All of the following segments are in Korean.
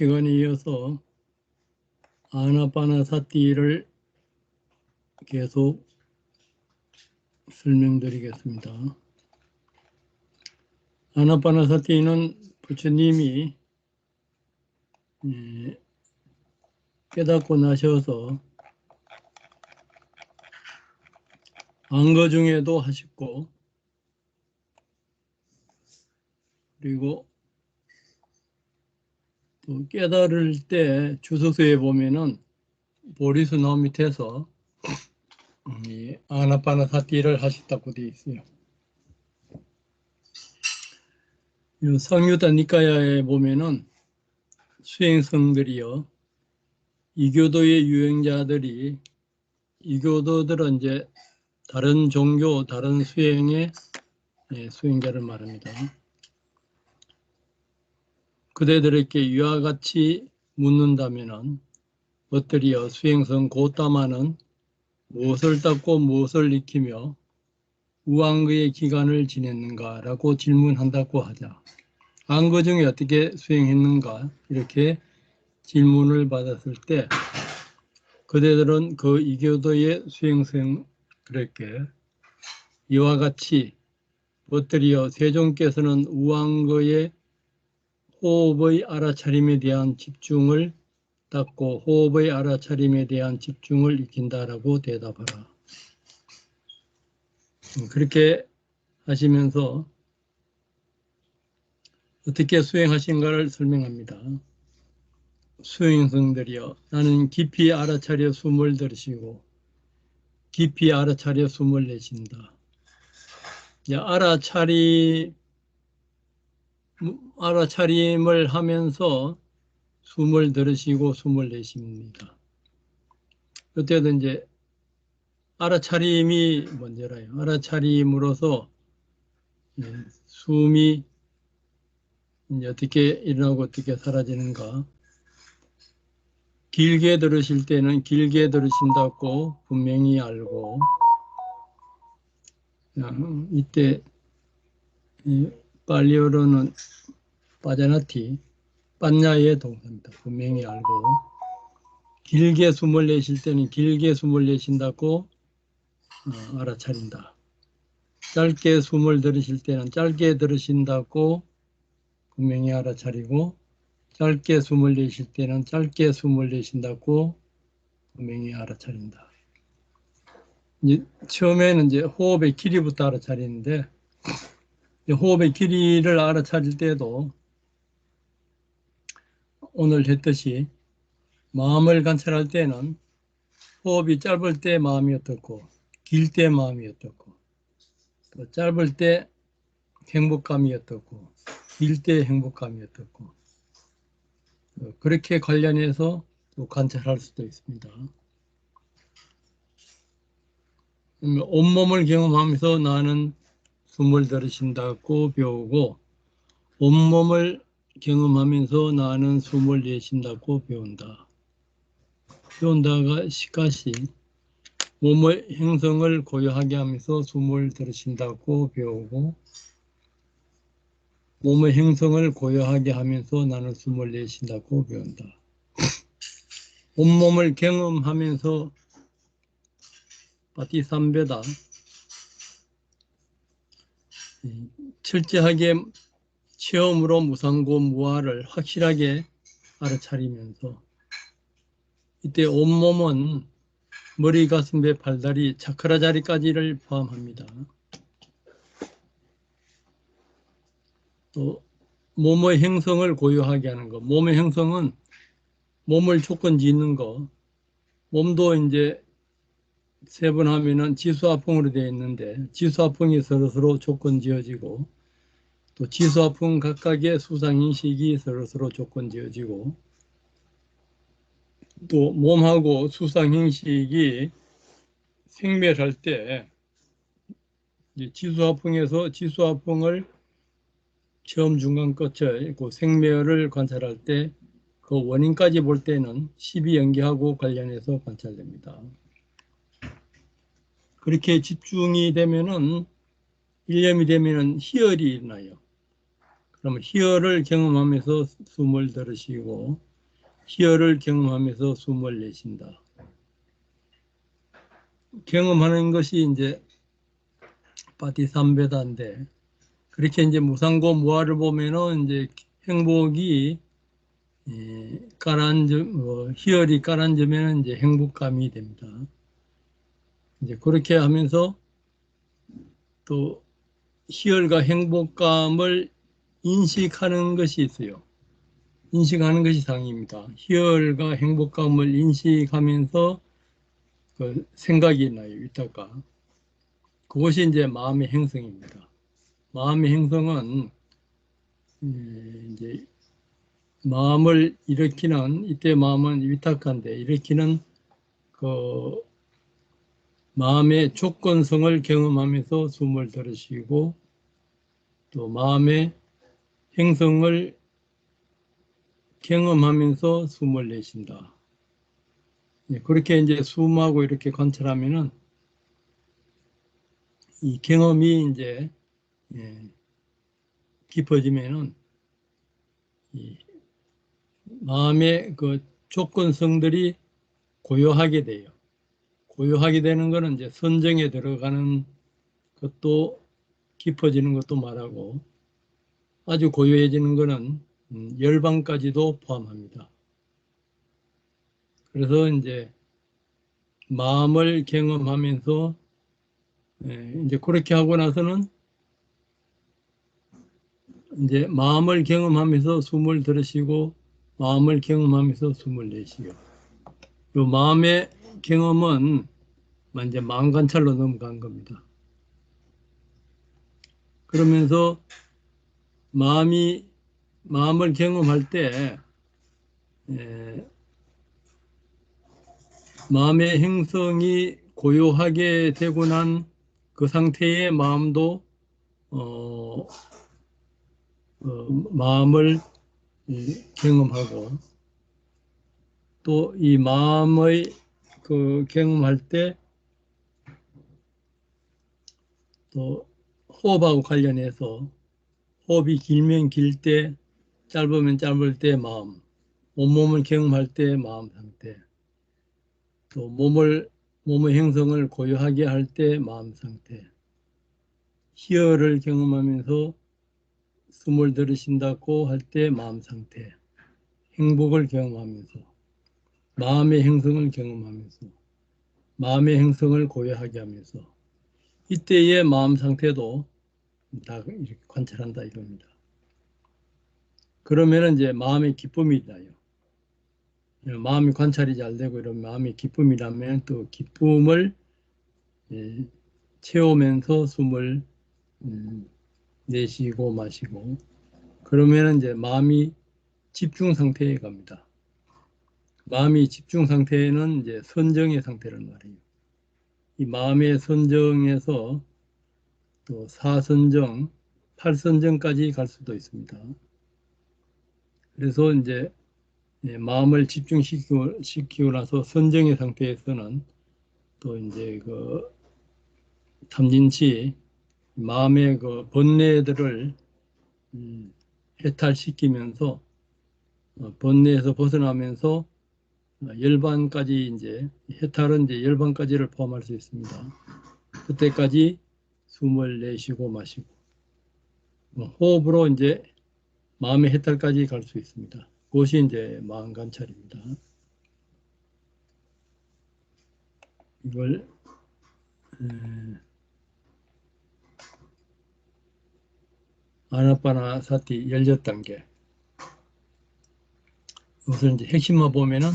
시간에 이어서 아나파나사티를 계속 설명드리겠습니다. 아나파나사티는 부처님이 예, 깨닫고 나셔서 안거 중에도 하셨고 그리고 또 깨달을 때 주석서에 보면은 나무 밑에서 이 아나파나사티를 하셨다고 되어 있어요. 이 성유다 니카야에 보면은 수행성들이요 이교도의 유행자들이 이교도들은 이제 다른 종교, 다른 수행의 예, 수행자를 말합니다. 그대들에게 이와 같이 묻는다면은 엇들이여 수행성 고따마는 무엇을 닦고 무엇을 익히며 우왕그의 기간을 지냈는가 라고 질문한다고 하자. 안거 중에 어떻게 수행했는가 이렇게 질문을 받았을 때 그대들은 그 이교도의 수행성 그렇게 이와 같이 엇들이여 세종께서는 우왕거의 호흡의 알아차림에 대한 집중을 닦고 호흡의 알아차림에 대한 집중을 익힌다라고 대답하라. 음, 그렇게 하시면서 어떻게 수행하신가를 설명합니다. 수행성들이여 나는 깊이 알아차려 숨을 들으시고 깊이 알아차려 숨을 내쉰다. 알아차리 알아차림을 하면서 숨을 들으시고 숨을 내쉽니다. 그때도 이제 알아차림이 먼저라요. 알아차림으로서 예, 숨이 이제 어떻게 일어나고 어떻게 사라지는가. 길게 들으실 때는 길게 들으신다고 분명히 알고 이때 빨리어로는 빠자나티, 빤냐의 동사입니다. 분명히 알고 길게 숨을 내쉴 때는 길게 숨을 내쉰다고 어, 알아차린다. 짧게 숨을 들으실 때는 짧게 들으신다고 분명히 알아차리고 짧게 숨을 내쉴 때는 짧게 숨을 내쉰다고 분명히 알아차린다. 이제 처음에는 이제 호흡의 길이부터 알아차리는데 호흡의 길이를 알아차릴 때도 오늘 했듯이 마음을 관찰할 때는 호흡이 짧을 때 마음이 어떻고 길 때 마음이 어떻고 또 짧을 때 행복감이 어떻고 길 때 행복감이 어떻고 그렇게 관련해서 또 관찰할 수도 있습니다. 온몸을 경험하면서 나는 숨을 들으신다고 배우고 온몸을 경험하면서 나는 숨을 내쉰다고 배운다. 배운다가 시가시 몸의 행성을 고요하게 하면서 숨을 들으신다고 배우고 몸의 행성을 고요하게 하면서 나는 숨을 내쉰다고 배운다. 온몸을 경험하면서 파티삼베다 철저하게 체험으로 무상고 무아를 확실하게 알아차리면서 이때 온몸은 머리, 가슴, 배, 팔다리, 차크라 자리까지를 포함합니다. 또 몸의 행성을 고요하게 하는 것. 몸의 행성은 몸을 조건 짓는 거. 몸도 이제 세번 하면은 지수화풍으로 되어 있는데 지수화풍이 서로서로 조건 지어지고 또 지수화풍 각각의 수상인식이 서로서로 조건 지어지고 또 몸하고 수상인식이 생멸할 때 지수화풍에서 지수화풍을 처음 중간 끝을 그 생멸을 관찰할 때 그 원인까지 볼 때는 12연기하고 관련해서 관찰됩니다. 그렇게 집중이 되면은 일념이 되면은 희열이 일어나요. 그러면 희열을 경험하면서 숨을 들으시고 희열을 경험하면서 숨을 내쉰다. 경험하는 것이 이제 파티삼베다인데 그렇게 이제 무상고 무아를 보면은 이제 행복이 예, 가라앉음, 어, 희열이 가라앉으면 이제 행복감이 됩니다. 이제 그렇게 하면서 또 희열과 행복감을 인식하는 것이 있어요. 인식하는 것이 상입니다. 희열과 행복감을 인식하면서 그 생각이 나요, 위탁가. 그것이 이제 마음의 행성입니다. 마음의 행성은 예, 이제 마음을 일으키는 이때 마음은 위탁한데 일으키는 그 마음의 조건성을 경험하면서 숨을 들으시고 또 마음의 행성을 경험하면서 숨을 내쉰다. 예, 그렇게 이제 숨하고 이렇게 관찰하면은 이 경험이 이제 예, 깊어지면은 이 마음의 그 조건성들이 고요하게 돼요. 고요하게 되는 것은 이제 선정에 들어가는 것도 깊어지는 것도 말하고 아주 고요해지는 것은 음, 열방까지도 포함합니다. 그래서 이제 마음을 경험하면서 예, 이제 그렇게 하고 나서는 이제 마음을 경험하면서 숨을 들으시고 마음을 경험하면서 숨을 내쉬요. 이 마음의 경험은 이제 마음 관찰로 넘어간 겁니다. 그러면서 마음이 마음을 경험할 때 에, 마음의 행성이 고요하게 되고 난 그 상태의 마음도 어, 어, 마음을 경험하고 또 이 마음의 그 경험할 때 또 호흡하고 관련해서 호흡이 길면 길 때 짧으면 짧을 때 마음 온몸을 경험할 때 마음 상태 또 몸을 몸의 형성을 고요하게 할 때 마음 상태. 희열을 경험하면서 숨을 들으신다고 할 때 마음 상태. 행복을 경험하면서 마음의 행성을 경험하면서 마음의 행성을 고요하게 하면서 이때의 마음 상태도 다 이렇게 관찰한다 이겁니다. 그러면 이제 마음의 기쁨이 나요. 마음이 관찰이 잘 되고 이런 마음의 기쁨이 나면 또 기쁨을 예, 채우면서 숨을 음, 내쉬고 마시고 그러면 이제 마음이 집중 상태에 갑니다. 마음이 집중 상태는 이제 선정의 상태란 말이에요. 이 마음의 선정에서 또 사선정, 팔선정까지 갈 수도 있습니다. 그래서 이제 예, 마음을 집중시키고 시키고 나서 선정의 상태에서는 또 이제 그 탐진치 마음의 그 번뇌들을 음, 해탈시키면서 어, 번뇌에서 벗어나면서 열반까지 이제 해탈은 이제 열반까지를 포함할 수 있습니다. 그때까지 숨을 내쉬고 마시고 어, 호흡으로 이제 마음의 해탈까지 갈 수 있습니다. 그것이 이제 마음 관찰입니다. 이걸 에, 아나파나 사티 18단계 우선 이제 핵심만 보면은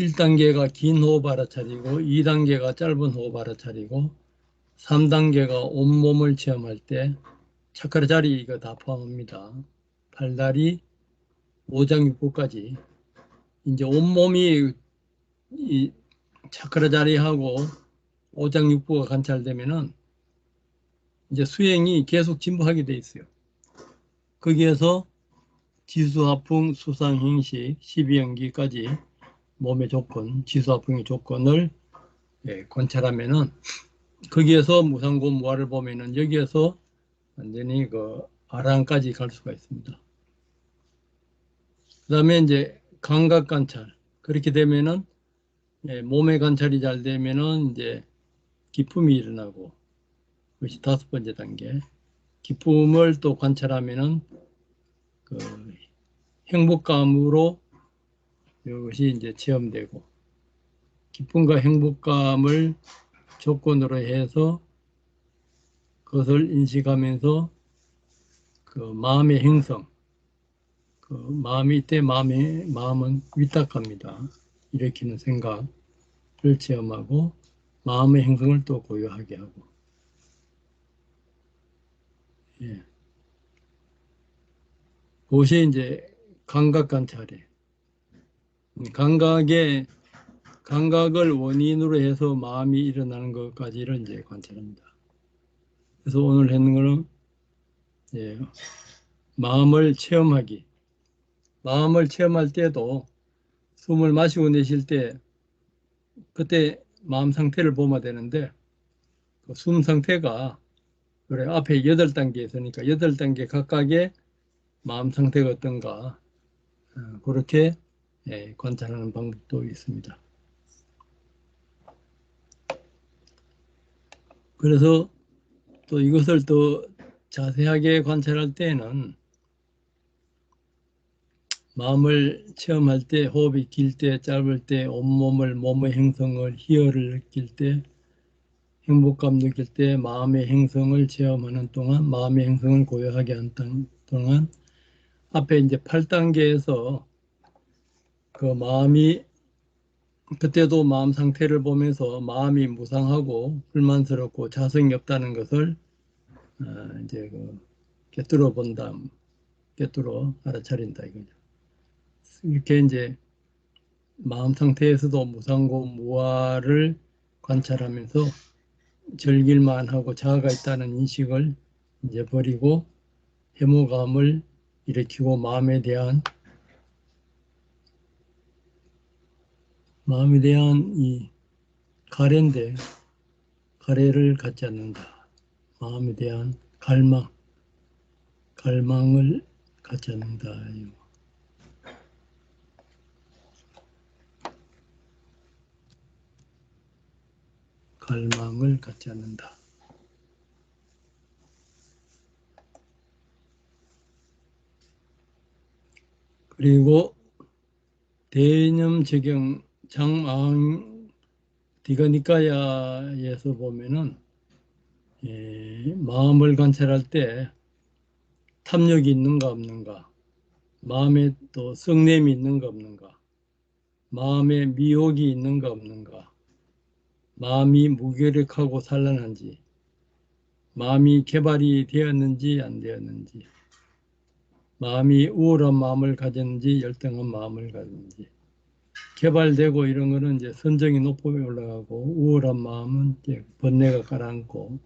1단계가 긴 호흡 알아차리고 2단계가 짧은 호흡 알아차리고 3단계가 온몸을 체험할 때 차크라 자리 이거 다 포함합니다. 팔다리, 오장육부까지 이제 온몸이 이 차크라 자리하고 오장육부가 관찰되면은 이제 수행이 계속 진보하게 돼 있어요. 거기에서 지수하풍, 수상행식, 12연기까지 몸의 조건, 지수하풍의 조건을 예, 관찰하면은 거기에서 무상고 무아를 보면은 여기에서 완전히 그 아랑까지 갈 수가 있습니다. 그 다음에 이제 감각 관찰. 그렇게 되면은 예, 몸의 관찰이 잘 되면은 이제 기쁨이 일어나고 그것이 다섯 번째 단계. 기쁨을 또 관찰하면은 그 행복감으로 이것이 이제 체험되고 기쁨과 행복감을 조건으로 해서 그것을 인식하면서 그 마음의 행성, 그 마음이 이때 마음의 마음은 위탁합니다. 일으키는 생각을 체험하고 마음의 행성을 또 고요하게 하고. 예. 그것이 이제 감각 관찰이에요. 감각의 감각을 원인으로 해서 마음이 일어나는 것까지를 이제 관찰합니다. 그래서 오늘 했는 거는 예, 마음을 체험하기. 마음을 체험할 때도 숨을 마시고 내쉴 때 그때 마음 상태를 보면 되는데 그 숨 상태가 그래 앞에 여덟 단계 있으니까 여덟 단계 각각의 마음 상태가 어떤가 어, 그렇게 예, 관찰하는 방법도 있습니다. 그래서 또 이것을 더 자세하게 관찰할 때는 마음을 체험할 때 호흡이 길 때 짧을 때 온몸을 몸의 행성을 희열을 느낄 때 행복감 느낄 때 마음의 행성을 체험하는 동안 마음의 행성을 고요하게 하는 동안 앞에 이제 8단계에서 그 마음이 그때도 마음 상태를 보면서 마음이 무상하고 불만스럽고 자성이 없다는 것을 어, 이제 그 꿰뚫어 본다, 꿰뚫어 알아차린다 이거죠. 이렇게 이제 마음 상태에서도 무상고 무아를 관찰하면서 즐길만 하고 자아가 있다는 인식을 이제 버리고 해모감을 일으키고 마음에 대한 마음에 대한 이 가래인데 가래를 갖지 않는다. 마음에 대한 갈망, 갈망을 갖지 않는다. 갈망을 갖지 않는다. 그리고 대념 적용 장망 디가니까야에서 보면은 예, 마음을 관찰할 때 탐욕이 있는가 없는가 마음에 또 성냄이 있는가 없는가 마음에 미혹이 있는가 없는가 마음이 무기력하고 산란한지 마음이 개발이 되었는지 안 되었는지 마음이 우월한 마음을 가졌는지 열등한 마음을 가졌는지 개발되고 이런 거는 이제 선정이 높게 올라가고 우월한 마음은 이제 번뇌가 가라앉고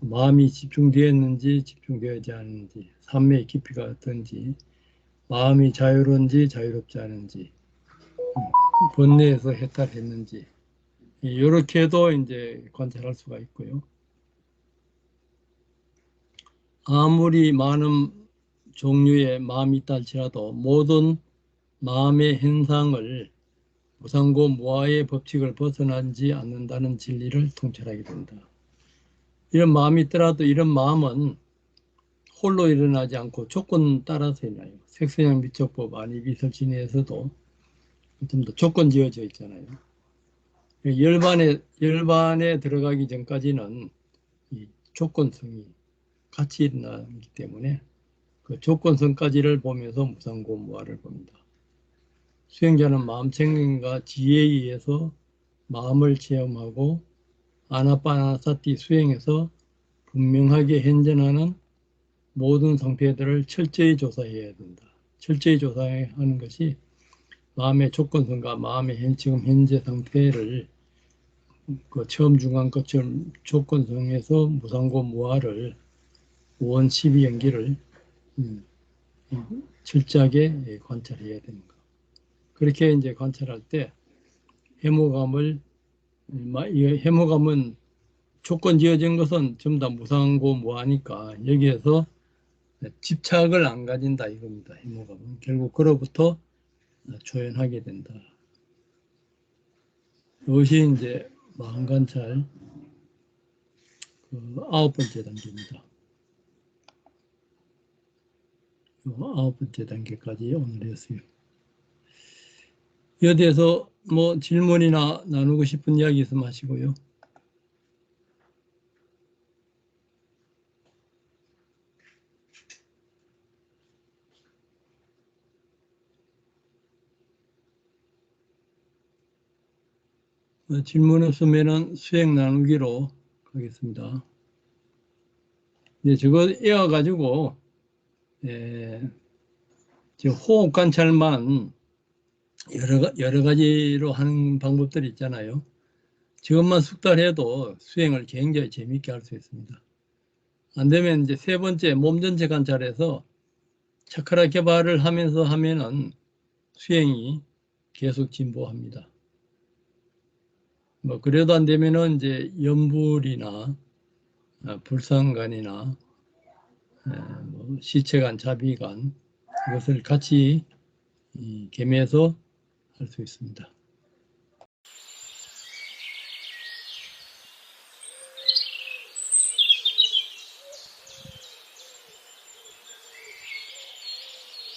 마음이 집중되었는지 집중되지 않은지 삶의 깊이가 어떤지 마음이 자유로운지 자유롭지 않은지 번뇌에서 해탈했는지 이렇게도 이제 관찰할 수가 있고요. 아무리 많은 종류의 마음이 있다 할지라도 모든 마음의 현상을 무상고 무아의 법칙을 벗어나지 않는다는 진리를 통찰하게 된다. 이런 마음이 있더라도 이런 마음은 홀로 일어나지 않고 조건 따라서 일어나요. 색선양 미적법 아니 비설진에서도 좀 더 조건 지어져 있잖아요. 열반에 열반에 들어가기 전까지는 이 조건성이 같이 일어나기 때문에 그 조건성까지를 보면서 무상고무화를 봅니다. 수행자는 마음 챙김과 지혜에 의해서 마음을 체험하고 아나파나사티 수행에서 분명하게 현존하는 모든 상태들을 철저히 조사해야 된다. 철저히 조사하는 것이 마음의 조건성과 마음의 현, 지금 현재 상태를 그 처음 중간 것처럼 조건성에서 무상고 무아를 원 12연기를 음, 철저하게 관찰해야 되는 거. 그렇게 이제 관찰할 때 해모감을 해모감은 조건 지어진 것은 전부 다 무상고 무하니까 여기에서 집착을 안 가진다 이겁니다. 해모감은 결국 그로부터 조연하게 된다. 이것이 이제 마음 관찰 그 아홉 번째 단계입니다. 요 아홉 번째 단계까지 오늘 했어요. 이에 대해서 뭐 질문이나 나누고 싶은 이야기 있으면 하시고요. 어, 질문 없으면은 수행 나누기로 가겠습니다. 이제 저거 이어가지고 예, 호흡 관찰만 여러, 가- 여러 가지로 하는 방법들이 있잖아요. 저것만 숙달해도 수행을 굉장히 재미있게 할 수 있습니다. 안 되면 이제 세 번째 몸 전체 관찰에서 차크라 개발을 하면서 하면은 수행이 계속 진보합니다. 뭐 그래도 안 되면은 이제 염불이나 아, 불상관이나 에, 뭐 시체관, 자비관 이것을 같이 이, 겸해서 할 수 있습니다.